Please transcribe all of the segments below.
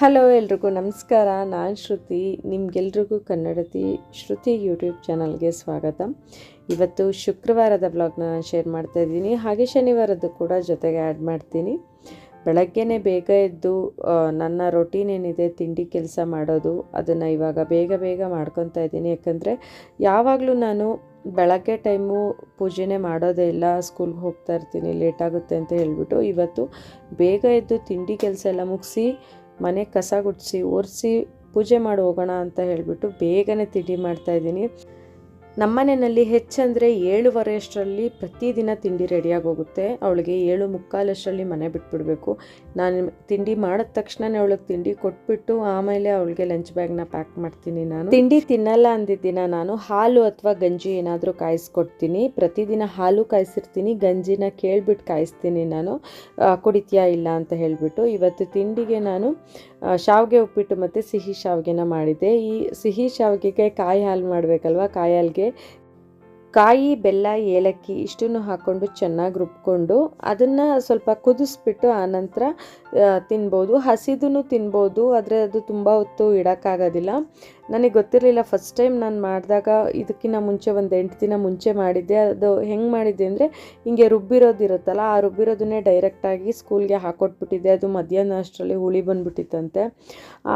Hello ಎಲ್ರಿಗೂ ನಮಸ್ಕಾರ, ನಾನು ಶ್ರುತಿ. ನಿಮ್ಗೆಲ್ರಿಗೂ ಕನ್ನಡತಿ ಶ್ರುತಿ ಯೂಟ್ಯೂಬ್ ಚಾನಲ್ಗೆ ಸ್ವಾಗತ. ಇವತ್ತು ಶುಕ್ರವಾರದ ಬ್ಲಾಗ್ನ ನಾನು ಶೇರ್ ಮಾಡ್ತಾ ಇದ್ದೀನಿ. ಹಾಗೆ ಶನಿವಾರದ್ದು ಕೂಡ ಜೊತೆಗೆ ಆ್ಯಡ್ ಮಾಡ್ತೀನಿ. ಬೆಳಗ್ಗೆನೇ ಬೇಗ ಎದ್ದು ನನ್ನ ರೊಟೀನ್ ಏನಿದೆ, ತಿಂಡಿ ಕೆಲಸ ಮಾಡೋದು, ಅದನ್ನು ಇವಾಗ ಬೇಗ ಬೇಗ ಮಾಡ್ಕೊತಾ ಇದ್ದೀನಿ. ಯಾಕಂದರೆ ಯಾವಾಗಲೂ ನಾನು ಬೆಳಗ್ಗೆ ಟೈಮು ಪೂಜೆನೇ ಮಾಡೋದೇ ಇಲ್ಲ. ಸ್ಕೂಲ್ಗೆ ಹೋಗ್ತಾ ಇರ್ತೀನಿ ಲೇಟಾಗುತ್ತೆ ಅಂತ ಹೇಳ್ಬಿಟ್ಟು ಇವತ್ತು ಬೇಗ ಎದ್ದು ತಿಂಡಿ ಕೆಲಸ ಎಲ್ಲ ಮುಗಿಸಿ ಮನೆ ಕಸ ಗುಡಿಸಿ ಒರೆಸಿ ಪೂಜೆ ಮಾಡಿ ಹೋಗೋಣ ಅಂತ ಹೇಳಿಬಿಟ್ಟು ಬೇಗನೆ ತಿಂಡಿ ಮಾಡ್ತಾಯಿದ್ದೀನಿ ನಮ್ಮನೆಯಲ್ಲಿ ಹೆಚ್ಚಂದರೆ ಏಳುವರೆ ಅಷ್ಟರಲ್ಲಿ ಪ್ರತಿದಿನ ತಿಂಡಿ ರೆಡಿಯಾಗಿ ಹೋಗುತ್ತೆ ಅವಳಿಗೆ ಏಳು ಮುಕ್ಕಾಲಷ್ಟರಲ್ಲಿ ಮನೆ ಬಿಟ್ಬಿಡಬೇಕು. ನಾನು ತಿಂಡಿ ಮಾಡಿದ ತಕ್ಷಣನೇ ಅವಳಿಗೆ ತಿಂಡಿ ಕೊಟ್ಬಿಟ್ಟು ಆಮೇಲೆ ಅವಳಿಗೆ ಲಂಚ್ ಬ್ಯಾಗ್ನ ಪ್ಯಾಕ್ ಮಾಡ್ತೀನಿ ನಾನು. ತಿಂಡಿ ತಿನ್ನಲ್ಲ ಅಂದಿದ್ದಿನ ನಾನು ಹಾಲು ಅಥವಾ ಗಂಜಿ ಏನಾದರೂ ಕಾಯಿಸ್ಕೊಡ್ತೀನಿ. ಪ್ರತಿದಿನ ಹಾಲು ಕಾಯಿಸಿರ್ತೀನಿ, ಗಂಜಿನ ಕೇಳಿಬಿಟ್ಟು ಕಾಯಿಸ್ತೀನಿ ನಾನು. ಕುಡಿತೀಯಾ ಇಲ್ಲ ಅಂತ ಹೇಳಿಬಿಟ್ಟು ಇವತ್ತು ತಿಂಡಿಗೆ ನಾನು ಶಾವಿಗೆ ಉಪ್ಪಿಟ್ಟು ಮತ್ತು ಸಿಹಿ ಶಾವಿಗೆನ ಮಾಡಿದ್ದೆ. ಈ ಸಿಹಿ ಶಾವಿಗೆಗೆ ಕಾಯಿ ಹಾಲು ಮಾಡಬೇಕಲ್ವ? ಕಾಯಿ ಹಾಲಿಗೆ ಕಾಯಿ, ಬೆಲ್ಲ, ಏಲಕ್ಕಿ ಇಷ್ಟನ್ನು ಹಾಕ್ಕೊಂಡು ಚೆನ್ನಾಗಿ ರುಬ್ಕೊಂಡು ಅದನ್ನು ಸ್ವಲ್ಪ ಕುದಿಸ್ಬಿಟ್ಟು ಆನಂತರ ನಂತರ ತಿನ್ಬೋದು. ಹಸಿದೂ ತಿನ್ಬೋದು, ಆದರೆ ಅದು ತುಂಬ ಹೊತ್ತು ಇಡೋಕ್ಕಾಗೋದಿಲ್ಲ. ನನಗೆ ಗೊತ್ತಿರಲಿಲ್ಲ ಫಸ್ಟ್ ಟೈಮ್ ನಾನು ಮಾಡಿದಾಗ ಇದಕ್ಕಿಂತ ಮುಂಚೆ ಒಂದು ಎಂಟು ದಿನ ಮುಂಚೆ ಮಾಡಿದ್ದೆ. ಅದು ಹೆಂಗೆ ಮಾಡಿದ್ದೆ ಅಂದರೆ, ಹಿಂಗೆ ರುಬ್ಬಿರೋದಿರುತ್ತಲ್ಲ ಆ ರುಬ್ಬಿರೋದನ್ನೇ ಡೈರೆಕ್ಟಾಗಿ ಸ್ಕೂಲ್ಗೆ ಹಾಕೊಟ್ಬಿಟ್ಟಿದ್ದೆ. ಅದು ಮಧ್ಯಾಹ್ನ ಅಷ್ಟರಲ್ಲಿ ಹುಳಿ ಬಂದುಬಿಟ್ಟಿತ್ತಂತೆ.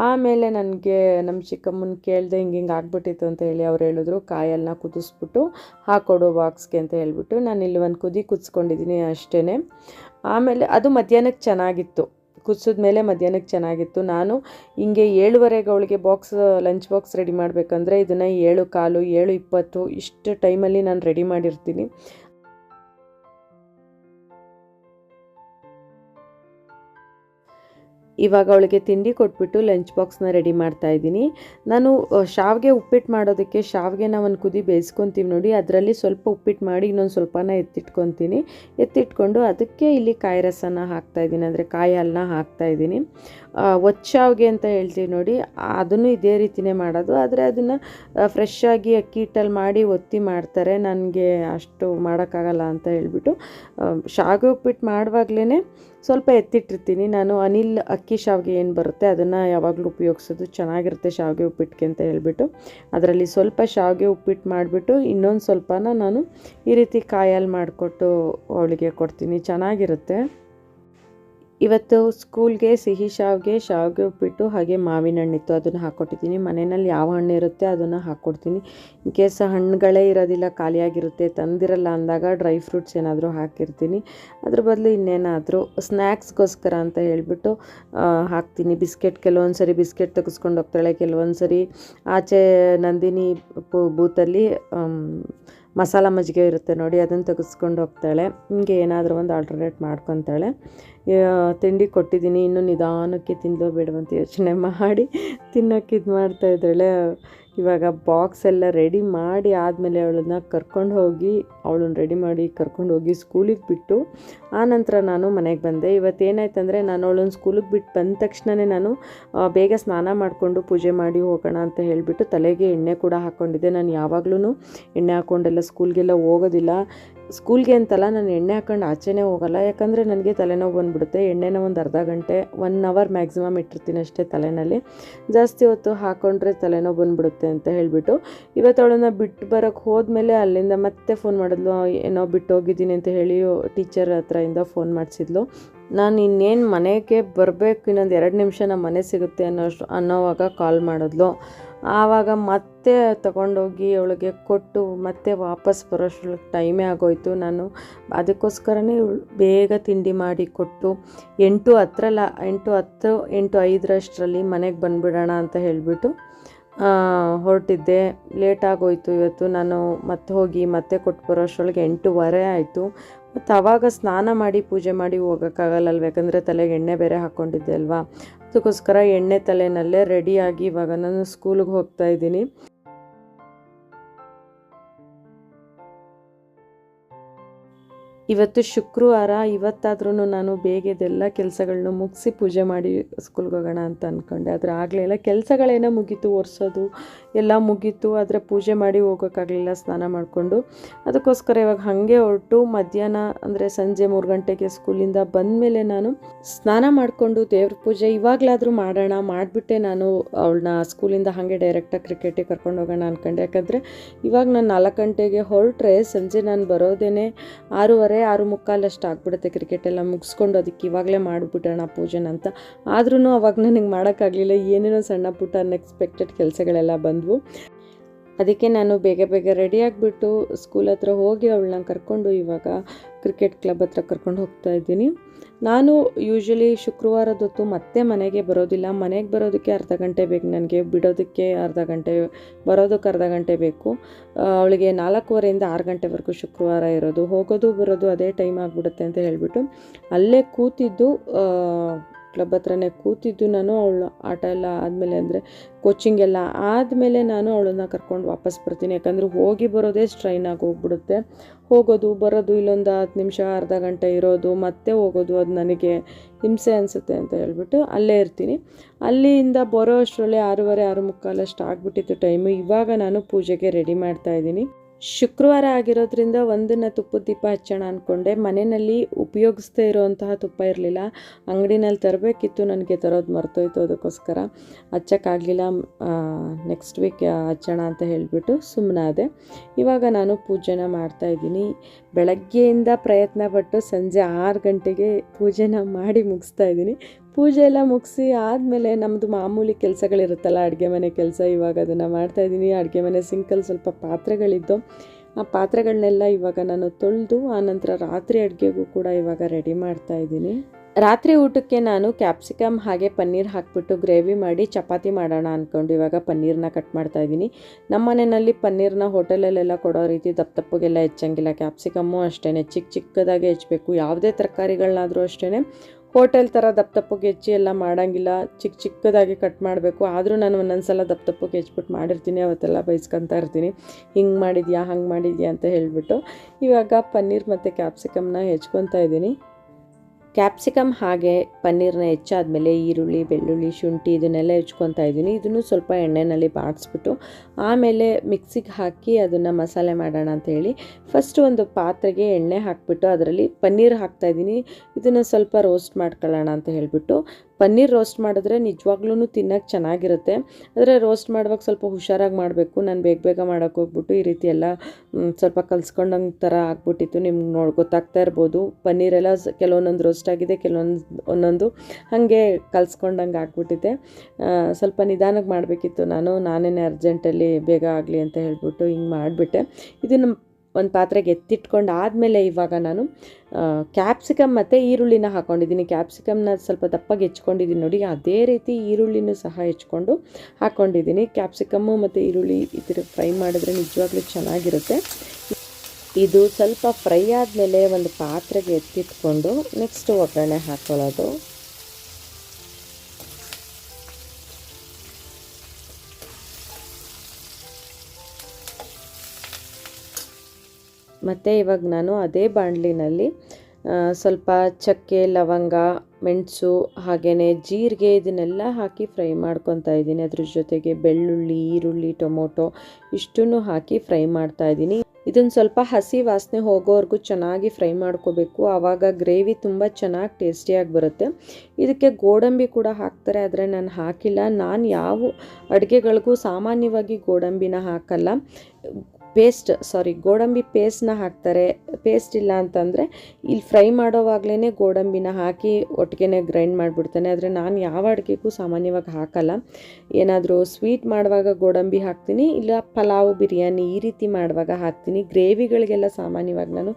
ಆಮೇಲೆ ನನಗೆ ನಮ್ಮ ಚಿಕ್ಕಮ್ಮನ ಕೇಳಿದೆ ಹಿಂಗೆ ಹಿಂಗೆ ಆಗ್ಬಿಟ್ಟಿತ್ತು ಅಂತ ಹೇಳಿ ಅವ್ರು ಹೇಳಿದ್ರು, ಕಾಯಲ್ನ ಕುದಿಸ್ಬಿಟ್ಟು ಹಾಕೊಡು ಬಾಕ್ಸ್ಗೆ ಅಂತ ಹೇಳಿಬಿಟ್ಟು ನಾನು ಇಲ್ಲಿ ಒಂದು ಕುದಿ ಕುದಿಸ್ಕೊಂಡಿದ್ದೀನಿ ಅಷ್ಟೇ ಆಮೇಲೆ ಅದು ಮಧ್ಯಾಹ್ನಕ್ಕೆ ಚೆನ್ನಾಗಿತ್ತು. ಕುದಿಸಿದ್ಮೇಲೆ ಮಧ್ಯಾಹ್ನಕ್ಕೆ ಚೆನ್ನಾಗಿತ್ತು. ನಾನು ಹಿಂಗೆ ಏಳುವರೆಗೆ ಅವಳಿಗೆ ಬಾಕ್ಸ್, ಲಂಚ್ ಬಾಕ್ಸ್ ರೆಡಿ ಮಾಡಬೇಕಂದ್ರೆ ಇದನ್ನು ಏಳು ಕಾಲು, ಏಳು ಇಪ್ಪತ್ತು ಇಷ್ಟು ಟೈಮಲ್ಲಿ ನಾನು ರೆಡಿ ಮಾಡಿರ್ತೀನಿ. ಇವಾಗ ಅವಳಿಗೆ ತಿಂಡಿ ಕೊಟ್ಬಿಟ್ಟು ಲಂಚ್ ಬಾಕ್ಸ್ನ ರೆಡಿ ಮಾಡ್ತಾ ಇದ್ದೀನಿ. ನಾನು ಶಾವಿಗೆ ಉಪ್ಪಿಟ್ಟು ಮಾಡೋದಕ್ಕೆ ಶಾವಿಗೆನ ಒಂದು ಕುದಿ ಬೇಯಿಸ್ಕೊತೀವಿ ನೋಡಿ, ಅದರಲ್ಲಿ ಸ್ವಲ್ಪ ಉಪ್ಪಿಟ್ಟು ಮಾಡಿ ಇನ್ನೊಂದು ಸ್ವಲ್ಪನ ಎತ್ತಿಟ್ಕೊತೀನಿ. ಎತ್ತಿಟ್ಕೊಂಡು ಅದಕ್ಕೆ ಇಲ್ಲಿ ಕಾಯಿ ರಸನ ಹಾಕ್ತಾ ಇದ್ದೀನಿ, ಅಂದರೆ ಕಾಯಿ ಹಾಕ್ತಾ ಇದ್ದೀನಿ. ಒಚ್ಚಾವಿಗೆ ಅಂತ ಹೇಳ್ತೀವಿ ನೋಡಿ, ಅದನ್ನು ಇದೇ ರೀತಿನೇ ಮಾಡೋದು. ಆದರೆ ಅದನ್ನು ಫ್ರೆಶ್ ಆಗಿ ಅಕ್ಕಿ ಹಿಟ್ಟಲ್ಲಿ ಮಾಡಿ ಒತ್ತಿ ಮಾಡ್ತಾರೆ, ನನಗೆ ಅಷ್ಟು ಮಾಡೋಕ್ಕಾಗಲ್ಲ ಅಂತ ಹೇಳ್ಬಿಟ್ಟು ಶಾವಿಗೆ ಉಪ್ಪಿಟ್ಟು ಮಾಡುವಾಗಲೇ ಸ್ವಲ್ಪ ಎತ್ತಿಟ್ಟಿರ್ತೀನಿ. ನಾನು ಅನಿಲ್ ಅಕ್ಕಿ ಶಾವಿಗೆ ಏನು ಬರುತ್ತೆ ಅದನ್ನು ಯಾವಾಗಲೂ ಉಪಯೋಗಿಸೋದು ಚೆನ್ನಾಗಿರುತ್ತೆ ಶಾವಿಗೆ ಉಪ್ಪಿಟ್ಟಿಗೆ ಅಂತ ಹೇಳಿಬಿಟ್ಟು. ಅದರಲ್ಲಿ ಸ್ವಲ್ಪ ಶಾವಿಗೆ ಉಪ್ಪಿಟ್ಟು ಮಾಡಿಬಿಟ್ಟು ಇನ್ನೊಂದು ಸ್ವಲ್ಪನ ನಾನು ಈ ರೀತಿ ಕಾಯಲ್ಲಿ ಮಾಡಿಕೊಟ್ಟು ಅವಳಿಗೆ ಕೊಡ್ತೀನಿ. ಚೆನ್ನಾಗಿರುತ್ತೆ. ಇವತ್ತು ಸ್ಕೂಲ್ಗೆ ಸಿಹಿ ಶಾವಿಗೆ ಶಾವಿಗೆ ಉಪ್ಪಿಟ್ಟು, ಹಾಗೆ ಮಾವಿನ ಹಣ್ಣಿತ್ತು. ಅದನ್ನು ಹಾಕ್ಕೊಟ್ಟಿದ್ದೀನಿ ಮನೆಯಲ್ಲಿ ಯಾವ ಹಣ್ಣು ಇರುತ್ತೆ ಅದನ್ನು ಹಾಕ್ಕೊಡ್ತೀನಿ ಇನ್ ಕೇಸ್ ಹಣ್ಣುಗಳೇ ಇರೋದಿಲ್ಲ, ಖಾಲಿಯಾಗಿರುತ್ತೆ, ತಂದಿರಲ್ಲ ಅಂದಾಗ ಡ್ರೈ ಫ್ರೂಟ್ಸ್ ಏನಾದರೂ ಹಾಕಿರ್ತೀನಿ. ಅದ್ರ ಬದಲು ಇನ್ನೇನಾದರೂ ಸ್ನ್ಯಾಕ್ಸ್ಗೋಸ್ಕರ ಅಂತ ಹೇಳಿಬಿಟ್ಟು ಹಾಕ್ತೀನಿ. ಬಿಸ್ಕೆಟ್ ಕೆಲವೊಂದು ಸರಿ ಬಿಸ್ಕೆಟ್ ತೆಗೆಸ್ಕೊಂಡು ಹೋಗ್ತಾಳೆ. ಕೆಲವೊಂದು ಸರಿ ಆಚೆ ನಂದಿನಿ ಬೂತಲ್ಲಿ ಮಸಾಲ ಮಜ್ಜಿಗೆ ಇರುತ್ತೆ ನೋಡಿ, ಅದನ್ನು ತೆಗೆಸ್ಕೊಂಡು ಹೋಗ್ತಾಳೆ. ಹಿಂಗೆ ಏನಾದರೂ ಒಂದು ಆಲ್ಟರ್ನೇಟ್ ಮಾಡ್ಕೊತಾಳೆ. ತಿಂಡಿ ಕೊಟ್ಟಿದ್ದೀನಿ, ಇನ್ನು ನಿಧಾನಕ್ಕೆ ತಿಂದು ಬಿಡುವಂತ ಯೋಚನೆ ಮಾಡಿ ತಿನ್ನೋಕೆ ಇದು ಮಾಡ್ತಾ ಇದ್ದಾಳೆ. ಇವಾಗ ಬಾಕ್ಸ್ ಎಲ್ಲ ರೆಡಿ ಮಾಡಿ ಆದಮೇಲೆ ಅವಳನ್ನ ಕರ್ಕೊಂಡು ಹೋಗಿ, ಅವಳನ್ನ ರೆಡಿ ಮಾಡಿ ಕರ್ಕೊಂಡು ಹೋಗಿ ಸ್ಕೂಲಿಗೆ ಬಿಟ್ಟು ಆನಂತರ ನಾನು ಮನೆಗೆ ಬಂದೆ. ಇವತ್ತು ಅಂದರೆ ನಾನು ಅವಳನ್ನ ಸ್ಕೂಲಿಗೆ ಬಿಟ್ಟು ಬಂದ ತಕ್ಷಣವೇ ನಾನು ಬೇಗ ಸ್ನಾನ ಮಾಡಿಕೊಂಡು ಪೂಜೆ ಮಾಡಿ ಹೋಗೋಣ ಅಂತ ಹೇಳಿಬಿಟ್ಟು ತಲೆಗೆ ಎಣ್ಣೆ ಕೂಡ ಹಾಕ್ಕೊಂಡಿದ್ದೆ ನಾನು ಯಾವಾಗಲೂ ಎಣ್ಣೆ ಹಾಕ್ಕೊಂಡೆಲ್ಲ ಸ್ಕೂಲ್ಗೆಲ್ಲ ಹೋಗೋದಿಲ್ಲ. ಸ್ಕೂಲ್ಗೆ ಅಂತಲ್ಲ ನಾನು ಎಣ್ಣೆ ಹಾಕೊಂಡು ಆಚೆನೇ ಹೋಗಲ್ಲ, ಯಾಕಂದರೆ ನನಗೆ ತಲೆನೋವು ಬಂದುಬಿಡುತ್ತೆ. ಎಣ್ಣೆನ ಒಂದು ಅರ್ಧ ಗಂಟೆ ಒನ್ ಅವರ್ ಮ್ಯಾಕ್ಸಿಮಮ್ ಇಟ್ಟಿರ್ತೀನಿ ಅಷ್ಟೇ ತಲೆನಲ್ಲಿ. ಜಾಸ್ತಿ ಹೊತ್ತು ಹಾಕ್ಕೊಂಡ್ರೆ ತಲೆನೋವು ಬಂದುಬಿಡುತ್ತೆ ಅಂತ ಹೇಳಿಬಿಟ್ಟು, ಇವತ್ತು ಅವಳನ್ನ ಬಿಟ್ಟು ಬರೋಕ್ಕೆ ಹೋದ್ಮೇಲೆ ಅಲ್ಲಿಂದ ಮತ್ತೆ ಫೋನ್ ಮಾಡಿದ್ಲು. ಏನೋ ಬಿಟ್ಟು ಹೋಗಿದ್ದೀನಿ ಅಂತ ಹೇಳಿ ಟೀಚರ್ ಹತ್ರದಿಂದ ಫೋನ್ ಮಾಡಿಸಿದ್ಲು. ನಾನು ಇನ್ನೇನು ಮನೆಗೆ ಬರಬೇಕು, ಇನ್ನೊಂದು ಎರಡು ನಿಮಿಷ ನಮ್ಮ ಮನೆ ಸಿಗುತ್ತೆ ಅನ್ನೋಷ್ಟು ಅನ್ನೋವಾಗ ಕಾಲ್ ಮಾಡಿದ್ಲು. ಆವಾಗ ಮತ್ತೆ ತಗೊಂಡೋಗಿ ಅವಳಿಗೆ ಕೊಟ್ಟು ಮತ್ತೆ ವಾಪಸ್ ಬರೋಷ್ಟ್ರೊಳಗೆ ಟೈಮೇ ಆಗೋಯ್ತು. ನಾನು ಅದಕ್ಕೋಸ್ಕರನೇ ಬೇಗ ತಿಂಡಿ ಮಾಡಿ ಕೊಟ್ಟು ಎಂಟು ಹತ್ರಲ್ಲ, ಎಂಟು ಹತ್ತು, ಎಂಟು ಐದರಷ್ಟರಲ್ಲಿ ಮನೆಗೆ ಬಂದುಬಿಡೋಣ ಅಂತ ಹೇಳಿಬಿಟ್ಟು ಹೊರಟಿದ್ದೆ. ಲೇಟ್ ಆಗೋಯ್ತು ಇವತ್ತು. ನಾನು ಮತ್ತೆ ಹೋಗಿ ಮತ್ತೆ ಕೊಟ್ಟು ಬರೋಷ್ಟ್ರೊಳಗೆ ಎಂಟೂವರೆ ಆಯಿತು. ಮತ್ತು ಆವಾಗ ಸ್ನಾನ ಮಾಡಿ ಪೂಜೆ ಮಾಡಿ ಹೋಗೋಕ್ಕಾಗಲ್ಲಲ್ವ ಯಾಕಂದರೆ ತಲೆಗೆ ಎಣ್ಣೆ ಬೇರೆ ಹಾಕ್ಕೊಂಡಿದ್ದೆ ಅಲ್ವಾ? ಅದಕ್ಕೋಸ್ಕರ ಎಣ್ಣೆ ತಲೆನಲ್ಲೇ ರೆಡಿಯಾಗಿ ಇವಾಗ ನಾನು ಸ್ಕೂಲಿಗೆ ಹೋಗ್ತಾ ಇದ್ದೀನಿ. ಇವತ್ತು ಶುಕ್ರವಾರ ಇವತ್ತಾದ್ರೂ ನಾನು ಬೇಗದೆಲ್ಲ ಕೆಲಸಗಳನ್ನ ಮುಗಿಸಿ ಪೂಜೆ ಮಾಡಿ ಸ್ಕೂಲ್ಗೆ ಹೋಗೋಣ ಅಂತ ಅಂದ್ಕೊಂಡೆ ಆದರೆ ಆಗಲಿಲ್ಲ ಕೆಲಸಗಳೇನೋ ಮುಗೀತು, ಒರೆಸೋದು ಎಲ್ಲ ಮುಗೀತು. ಆದರೆ ಪೂಜೆ ಮಾಡಿ ಹೋಗೋಕ್ಕಾಗಲಿಲ್ಲ ಸ್ನಾನ ಮಾಡಿಕೊಂಡು. ಅದಕ್ಕೋಸ್ಕರ ಇವಾಗ ಹಾಗೆ ಹೊರಟು. ಮಧ್ಯಾಹ್ನ ಅಂದರೆ ಸಂಜೆ ಮೂರು ಗಂಟೆಗೆ ಸ್ಕೂಲಿಂದ ಬಂದಮೇಲೆ ನಾನು ಸ್ನಾನ ಮಾಡಿಕೊಂಡು ದೇವ್ರ ಪೂಜೆ ಇವಾಗಲಾದರೂ ಮಾಡೋಣ, ಮಾಡಿಬಿಟ್ಟೆ ನಾನು ಅವಳನ್ನ ಸ್ಕೂಲಿಂದ ಹಾಗೆ ಡೈರೆಕ್ಟಾಗಿ ಕ್ರಿಕೆಟಿಗೆ ಕರ್ಕೊಂಡು ಹೋಗೋಣ ಅಂದ್ಕೊಂಡೆ ಯಾಕಂದರೆ ಇವಾಗ ನಾನು ನಾಲ್ಕು ಗಂಟೆಗೆ ಹೊರಟ್ರೆ ಸಂಜೆ ನಾನು ಬರೋದೇನೆ ಆರೂವರೆ ಆರು ಮುಕ್ಕಾಲಷ್ಟು ಆಗ್ಬಿಡುತ್ತೆ ಕ್ರಿಕೆಟ್ ಎಲ್ಲ ಮುಗಿಸ್ಕೊಂಡು ಅದಕ್ಕೆ ಇವಾಗಲೇ ಮಾಡಿಬಿಟ್ಟೋಣ ಪೂಜೆನ ಅಂತ. ಆದ್ರೂ ಅವಾಗ ನನಗೆ ಮಾಡೋಕ್ಕಾಗಲಿಲ್ಲ, ಏನೇನೋ ಸಣ್ಣ ಪುಟ್ಟ ಅನ್ಎಕ್ಸ್ಪೆಕ್ಟೆಡ್ ಕೆಲಸಗಳೆಲ್ಲ ಬಂದವು. ಅದಕ್ಕೆ ನಾನು ಬೇಗ ಬೇಗ ರೆಡಿ ಆಗಿಬಿಟ್ಟು ಸ್ಕೂಲ್ ಹತ್ರ ಹೋಗಿ ಅವಳನ್ನ ಕರ್ಕೊಂಡು ಇವಾಗ ಕ್ರಿಕೆಟ್ ಕ್ಲಬ್ ಹತ್ರ ಕರ್ಕೊಂಡು ಹೋಗ್ತಾ ಇದ್ದೀನಿ. ನಾನು ಯೂಶ್ವಲಿ ಶುಕ್ರವಾರದೊತ್ತು ಮತ್ತೆ ಮನೆಗೆ ಬರೋದಿಲ್ಲ. ಮನೆಗೆ ಬರೋದಕ್ಕೆ ಅರ್ಧ ಗಂಟೆ ಬೇಕು ನನಗೆ. ಬಿಡೋದಕ್ಕೆ ಅರ್ಧ ಗಂಟೆ, ಬರೋದಕ್ಕೆ ಅರ್ಧ ಗಂಟೆ ಬೇಕು. ಅವಳಿಗೆ ನಾಲ್ಕೂವರೆಯಿಂದ ಆರು ಗಂಟೆವರೆಗೂ ಶುಕ್ರವಾರ ಇರೋದು. ಹೋಗೋದು ಬರೋದು ಅದೇ ಟೈಮ್ ಆಗಿಬಿಡುತ್ತೆ ಅಂತ ಹೇಳಿಬಿಟ್ಟು ಅಲ್ಲೇ ಕೂತಿದ್ದು ಕ್ಲಬ್ ಹತ್ರನೇ ಕೂತಿದ್ದು ನಾನು ಅವಳು ಆಟ ಎಲ್ಲ ಆದಮೇಲೆ ಅಂದರೆ ಕೋಚಿಂಗ್ ಎಲ್ಲ ಆದಮೇಲೆ ನಾನು ಅವಳನ್ನ ಕರ್ಕೊಂಡು ವಾಪಸ್ ಬರ್ತೀನಿ. ಯಾಕಂದರೆ ಹೋಗಿ ಬರೋದೇ ಸ್ಟ್ರೈನ್ ಆಗಿ ಹೋಗ್ಬಿಡುತ್ತೆ. ಹೋಗೋದು, ಬರೋದು ಇಲ್ಲೊಂದು ಹತ್ತು ನಿಮಿಷ, ಅರ್ಧ ಗಂಟೆ ಇರೋದು, ಮತ್ತೆ ಹೋಗೋದು ಅದು ನನಗೆ ಹಿಂಸೆ ಅನಿಸುತ್ತೆ ಅಂತ ಹೇಳ್ಬಿಟ್ಟು ಅಲ್ಲೇ ಇರ್ತೀನಿ. ಅಲ್ಲಿಂದ ಬರೋ ಅಷ್ಟರಲ್ಲಿ ಆರೂವರೆ ಆರು ಮುಕ್ಕಾಲಷ್ಟು ಆಗಿಬಿಟ್ಟಿತ್ತು ಟೈಮು ಇವಾಗ ನಾನು ಪೂಜೆಗೆ ರೆಡಿ ಮಾಡ್ತಾ ಇದ್ದೀನಿ. ಶುಕ್ರವಾರ ಆಗಿರೋದ್ರಿಂದ ಒಂದನ್ನು ತುಪ್ಪದ ದೀಪ ಹಚ್ಚೋಣ ಅಂದ್ಕೊಂಡೆ ಮನೆಯಲ್ಲಿ ಉಪಯೋಗಿಸ್ದೇ ಇರೋವಂತಹ ತುಪ್ಪ ಇರಲಿಲ್ಲ. ಅಂಗಡಿನಲ್ಲಿ ತರಬೇಕಿತ್ತು, ನನಗೆ ತರೋದು ಮರ್ತೋಯ್ತು ಅದಕ್ಕೋಸ್ಕರ. ಹಚ್ಚೋಕ್ಕಾಗಲಿಲ್ಲ. ನೆಕ್ಸ್ಟ್ ವೀಕ್ ಹಚ್ಚೋಣ ಅಂತ ಹೇಳಿಬಿಟ್ಟು ಸುಮ್ಮನಾದೆ ಇವಾಗ ನಾನು ಪೂಜೆನ ಮಾಡ್ತಾ ಇದ್ದೀನಿ. ಬೆಳಗ್ಗೆಯಿಂದ ಪ್ರಯತ್ನ ಪಟ್ಟು ಸಂಜೆ ಆರು ಗಂಟೆಗೆ ಪೂಜೆನ ಮಾಡಿ ಮುಗಿಸ್ತಾ ಇದ್ದೀನಿ. ಪೂಜೆ ಎಲ್ಲ ಮುಗಿಸಿ ಆದಮೇಲೆ ನಮ್ಮದು ಮಾಮೂಲಿ ಕೆಲಸಗಳಿರುತ್ತಲ್ಲ, ಅಡುಗೆ ಮನೆ ಕೆಲಸ ಇವಾಗ ಅದನ್ನು ಮಾಡ್ತಾಯಿದ್ದೀನಿ ಅಡುಗೆ ಮನೆ ಸಿಂಕಲ್ಲಿ ಸ್ವಲ್ಪ ಪಾತ್ರೆಗಳಿದ್ದು, ಆ ಪಾತ್ರೆಗಳನ್ನೆಲ್ಲ ಇವಾಗ ನಾನು ತೊಳೆದು, ಆನಂತರ ರಾತ್ರಿ ಅಡುಗೆಗೂ ಕೂಡ ಇವಾಗ ರೆಡಿ ಮಾಡ್ತಾ ಇದ್ದೀನಿ. ರಾತ್ರಿ ಊಟಕ್ಕೆ ನಾನು ಕ್ಯಾಪ್ಸಿಕಮ್ ಹಾಗೆ ಪನ್ನೀರ್ ಹಾಕ್ಬಿಟ್ಟು ಗ್ರೇವಿ ಮಾಡಿ ಚಪಾತಿ ಮಾಡೋಣ ಅಂದ್ಕೊಂಡು ಇವಾಗ ಪನ್ನೀರ್ನ ಕಟ್ ಮಾಡ್ತಾ ಇದ್ದೀನಿ. ನಮ್ಮ ಮನೆಯಲ್ಲಿ ಪನ್ನೀರ್ನ ಹೋಟೆಲಲ್ಲೆಲ್ಲ ಕೊಡೋ ರೀತಿ ದಪ್ಪ ದಪ್ಪಗೆಲ್ಲ ಹೆಚ್ಚಂಗಿಲ್ಲ. ಕ್ಯಾಪ್ಸಿಕಮ್ಮು ಅಷ್ಟೇ ಚಿಕ್ಕ ಚಿಕ್ಕದಾಗಿ ಹೆಚ್ಚಬೇಕು. ಯಾವುದೇ ತರಕಾರಿಗಳನ್ನಾದರೂ ಅಷ್ಟೇ ಹೋಟೆಲ್ ಥರ ದಪ್ಪ ದಪ್ಪಗೆ ಹೆಚ್ಚಿ ಎಲ್ಲ ಮಾಡೋಂಗಿಲ್ಲ. ಚಿಕ್ಕ ಚಿಕ್ಕದಾಗಿ ಕಟ್ ಮಾಡಬೇಕು. ಆದರೂ ನಾನು ಒಂದೊಂದು ಸಲ ದಪ್ಪ ದಪ್ಪಗೆ ಹೆಚ್ಚಿಬಿಟ್ಟು ಮಾಡಿರ್ತೀನಿ. ಅವತ್ತೆಲ್ಲ ಬೈಸ್ಕೊತಾ ಇರ್ತೀನಿ. ಹಿಂಗೆ ಮಾಡಿದ್ಯಾ, ಹಂಗೆ ಮಾಡಿದ್ಯಾ ಅಂತ ಹೇಳಿಬಿಟ್ಟು ಇವಾಗ ಪನ್ನೀರ್ ಮತ್ತು ಕ್ಯಾಪ್ಸಿಕಮ್ನ ಹೆಚ್ಕೊತಾ ಇದ್ದೀನಿ. ಕ್ಯಾಪ್ಸಿಕಮ್ ಹಾಗೆ ಪನ್ನೀರ್ನ ಹೆಚ್ಚಾದ್ಮೇಲೆ ಈರುಳ್ಳಿ, ಬೆಳ್ಳುಳ್ಳಿ, ಶುಂಠಿ ಇದನ್ನೆಲ್ಲ ಹೆಚ್ಕೊತಾ ಇದ್ದೀನಿ. ಇದನ್ನು ಸ್ವಲ್ಪ ಎಣ್ಣೆಯಲ್ಲಿ ಬಾಡಿಸ್ಬಿಟ್ಟು ಆಮೇಲೆ ಮಿಕ್ಸಿಗೆ ಹಾಕಿ ಅದನ್ನು ಮಸಾಲೆ ಮಾಡೋಣ ಹೇಳಿ ಫಸ್ಟ್ ಒಂದು ಪಾತ್ರೆಗೆ ಎಣ್ಣೆ ಹಾಕಿಬಿಟ್ಟು ಅದರಲ್ಲಿ ಪನ್ನೀರ್ ಹಾಕ್ತಾ ಇದ್ದೀನಿ. ಇದನ್ನು ಸ್ವಲ್ಪ ರೋಸ್ಟ್ ಮಾಡ್ಕೊಳ್ಳೋಣ ಅಂತ ಹೇಳಿಬಿಟ್ಟು ಪನ್ನೀರ್ ರೋಸ್ಟ್ ಮಾಡಿದ್ರೆ ನಿಜವಾಗ್ಲೂ ತಿನ್ನೋಕ್ಕೆ ಚೆನ್ನಾಗಿರುತ್ತೆ. ಆದರೆ ರೋಸ್ಟ್ ಮಾಡುವಾಗ ಸ್ವಲ್ಪ ಹುಷಾರಾಗಿ ಮಾಡಬೇಕು. ನಾನು ಬೇಗ ಬೇಗ ಮಾಡೋಕ್ಕೆ ಹೋಗ್ಬಿಟ್ಟು ಈ ರೀತಿ ಎಲ್ಲ ಸ್ವಲ್ಪ ಕಲ್ಸ್ಕೊಂಡಂಗೆ ಥರ ಆಗ್ಬಿಟ್ಟಿತ್ತು. ನಿಮ್ಗೆ ನೋಡಿ, ಗೊತ್ತಾಗ್ತಾ ಇರ್ಬೋದು. ಪನ್ನೀರೆಲ್ಲ ಕೆಲವೊಂದೊಂದು ರೋಸ್ಟ್ ಆಗಿದೆ ಕೆಲವೊಂದು ಒಂದೊಂದು. ಹಾಗೆ ಕಲ್ಸ್ಕೊಂಡಂಗೆ ಆಗ್ಬಿಟ್ಟಿದೆ. ಸ್ವಲ್ಪ ನಿಧಾನಕ್ಕೆ ಮಾಡಬೇಕಿತ್ತು ನಾನು. ನಾನೇನೆ ಅರ್ಜೆಂಟಲ್ಲಿ ಬೇಗ ಆಗಲಿ ಅಂತ ಹೇಳ್ಬಿಟ್ಟು ಹಿಂಗೆ ಮಾಡಿಬಿಟ್ಟೆ. ಇದನ್ನು ಒಂದು ಪಾತ್ರೆಗೆ ಎತ್ತಿಟ್ಕೊಂಡು ಆದಮೇಲೆ ಇವಾಗ ನಾನು ಕ್ಯಾಪ್ಸಿಕಮ್ ಮತ್ತು ಈರುಳ್ಳಿನ ಹಾಕ್ಕೊಂಡಿದ್ದೀನಿ ಕ್ಯಾಪ್ಸಿಕಮ್ನ ಸ್ವಲ್ಪ ದಪ್ಪಗೆ ಹೆಚ್ಕೊಂಡಿದ್ದೀನಿ ನೋಡಿ. ಅದೇ ರೀತಿ ಈರುಳ್ಳಿನೂ ಸಹ ಹೆಚ್ಕೊಂಡು ಹಾಕ್ಕೊಂಡಿದ್ದೀನಿ ಕ್ಯಾಪ್ಸಿಕಮ್ಮು ಮತ್ತು ಈರುಳ್ಳಿ ಈ ಥರ ಫ್ರೈ ಮಾಡಿದ್ರೆ ನಿಜವಾಗ್ಲೂ ಚೆನ್ನಾಗಿರುತ್ತೆ. ಇದು ಸ್ವಲ್ಪ ಫ್ರೈ ಆದಮೇಲೆ ಒಂದು ಪಾತ್ರೆಗೆ ಎತ್ತಿಟ್ಕೊಂಡು ನೆಕ್ಸ್ಟ್ ಒಗ್ಗರಣೆ ಹಾಕ್ಕೊಳ್ಳೋದು ಮತ್ತು ಇವಾಗ ನಾನು ಅದೇ ಬಾಣಲಿನಲ್ಲಿ ಸ್ವಲ್ಪ ಚಕ್ಕೆ, ಲವಂಗ, ಮೆಣಸು ಹಾಗೆಯೇ ಜೀರಿಗೆ ಇದನ್ನೆಲ್ಲ ಹಾಕಿ ಫ್ರೈ ಮಾಡ್ಕೊತಾ ಇದ್ದೀನಿ. ಅದ್ರ ಜೊತೆಗೆ ಬೆಳ್ಳುಳ್ಳಿ, ಈರುಳ್ಳಿ, ಟೊಮೊಟೊ ಇಷ್ಟನ್ನು ಹಾಕಿ ಫ್ರೈ ಮಾಡ್ತಾ ಇದ್ದೀನಿ. ಇದನ್ನು ಸ್ವಲ್ಪ ಹಸಿ ವಾಸನೆ ಹೋಗೋವರೆಗೂ ಚೆನ್ನಾಗಿ ಫ್ರೈ ಮಾಡ್ಕೋಬೇಕು. ಆವಾಗ ಗ್ರೇವಿ ತುಂಬ ಚೆನ್ನಾಗಿ ಟೇಸ್ಟಿಯಾಗಿ ಬರುತ್ತೆ. ಇದಕ್ಕೆ ಗೋಡಂಬಿ ಕೂಡ ಹಾಕ್ತಾರೆ, ಆದರೆ ನಾನು ಹಾಕಿಲ್ಲ. ನಾನು ಯಾವ ಅಡುಗೆಗಳಿಗೂ ಸಾಮಾನ್ಯವಾಗಿ ಗೋಡಂಬಿನ ಹಾಕಲ್ಲ. ಪೇಸ್ಟ್ ಸಾರಿ ಗೋಡಂಬಿ ಪೇಸ್ಟ್ನ ಹಾಕ್ತಾರೆ. ಪೇಸ್ಟ್ ಇಲ್ಲ ಅಂತಂದರೆ ಇಲ್ಲಿ ಫ್ರೈ ಮಾಡೋವಾಗಲೇ ಗೋಡಂಬಿನ ಹಾಕಿ ಒಟ್ಟಿಗೆ ಗ್ರೈಂಡ್ ಮಾಡಿಬಿಡ್ತಾನೆ. ಆದರೆ ನಾನು ಯಾವ ಅಡುಗೆಗೂ ಸಾಮಾನ್ಯವಾಗಿ ಹಾಕಲ್ಲ. ಏನಾದರೂ ಸ್ವೀಟ್ ಮಾಡುವಾಗ ಗೋಡಂಬಿ ಹಾಕ್ತೀನಿ, ಇಲ್ಲ ಪಲಾವ್, ಬಿರಿಯಾನಿ ಈ ರೀತಿ ಮಾಡುವಾಗ ಹಾಕ್ತೀನಿ. ಗ್ರೇವಿಗಳಿಗೆಲ್ಲ ಸಾಮಾನ್ಯವಾಗಿ ನಾನು